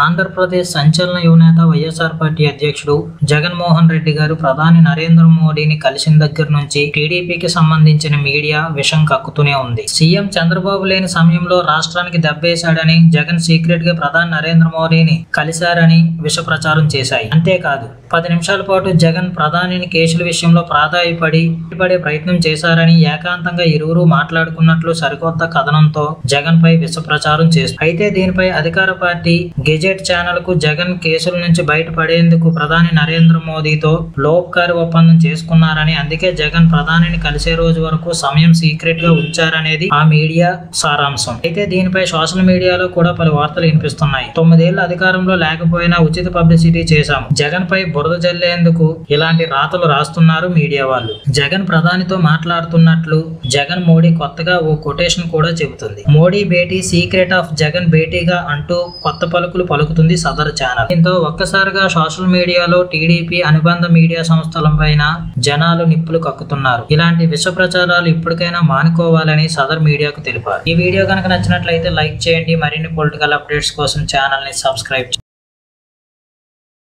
ఆంధ్రప్రదేశ్ సంచలన యువనేత వైఎస్ఆర్ పార్టీ అధ్యక్షుడు జగన్మోహన్ రెడ్డి గారు ప్రధాని నరేంద్ర మోడీని కలిసిన దగ్గర నుంచి టీడీపీకి సంబంధించిన మీడియా విషం కక్కుతూనే ఉంది. సీఎం చంద్రబాబు లేని సమయంలో రాష్ట్రానికి దెబ్బేశాడని జగన్ సీక్రెట్గా ప్రధాని నరేంద్ర మోడీని కలిశారని విష ప్రచారం చేశాయి. అంతేకాదు పది నిమిషాల పాటు జగన్ ప్రధానిని కేసుల విషయంలో ప్రాధాయపడి పడే ప్రయత్నం చేశారని ఏకాంతంగా ఇరువురు మాట్లాడుకున్నట్లు సరికొత్త కథనంతో జగన్ పై విష ప్రచారం చేశారు. అయితే దీనిపై అధికార పార్టీ గెజెట్ ఛానల్కు జగన్ కేసుల నుంచి బయటపడేందుకు ప్రధాని నరేంద్ర మోదీతో లోప్కారి ఒప్పందం చేసుకున్నారని అందుకే జగన్ ప్రధానిని కలిసే రోజు వరకు సమయం సీక్రెట్గా ఉంచారనేది ఆ మీడియా సారాంశం. అయితే దీనిపై సోషల్ మీడియాలో కూడా పలు వార్తలు వినిపిస్తున్నాయి. తొమ్మిదేళ్ళ అధికారంలో లేకపోయినా ఉచిత పబ్లిసిటీ చేశాము. జగన్ పై బురద జల్లేందుకు ఇలాంటి రాతలు రాస్తున్నారు మీడియా వాళ్ళు. జగన్ ప్రధానితో మాట్లాడుతున్నట్లు జగన్ మోడీ కొత్తగా ఓ కొటేషన్ కూడా చెబుతుంది. మోడీ భేటీ సీక్రెట్ ఆఫ్ జగన్ భేటీగా అంటూ కొత్త పలుకులు పలుకుతుంది సదర్ ఛానల్. దీంతో ఒక్కసారిగా సోషల్ మీడియాలో టీడీపీ అనుబంధ మీడియా సంస్థల పైన జనాలు నిప్పులు కక్కుతున్నారు. ఇలాంటి విష ప్రచారాలు ఇప్పటికైనా మానుకోవాలని సదర్ మీడియాకు తెలిపారు. ఈ వీడియో కనుక నచ్చినట్లయితే లైక్ చేయండి. మరిన్ని పొలిటికల్ అప్డేట్స్ కోసం ఛానల్ని సబ్స్క్రైబ్ చేయండి.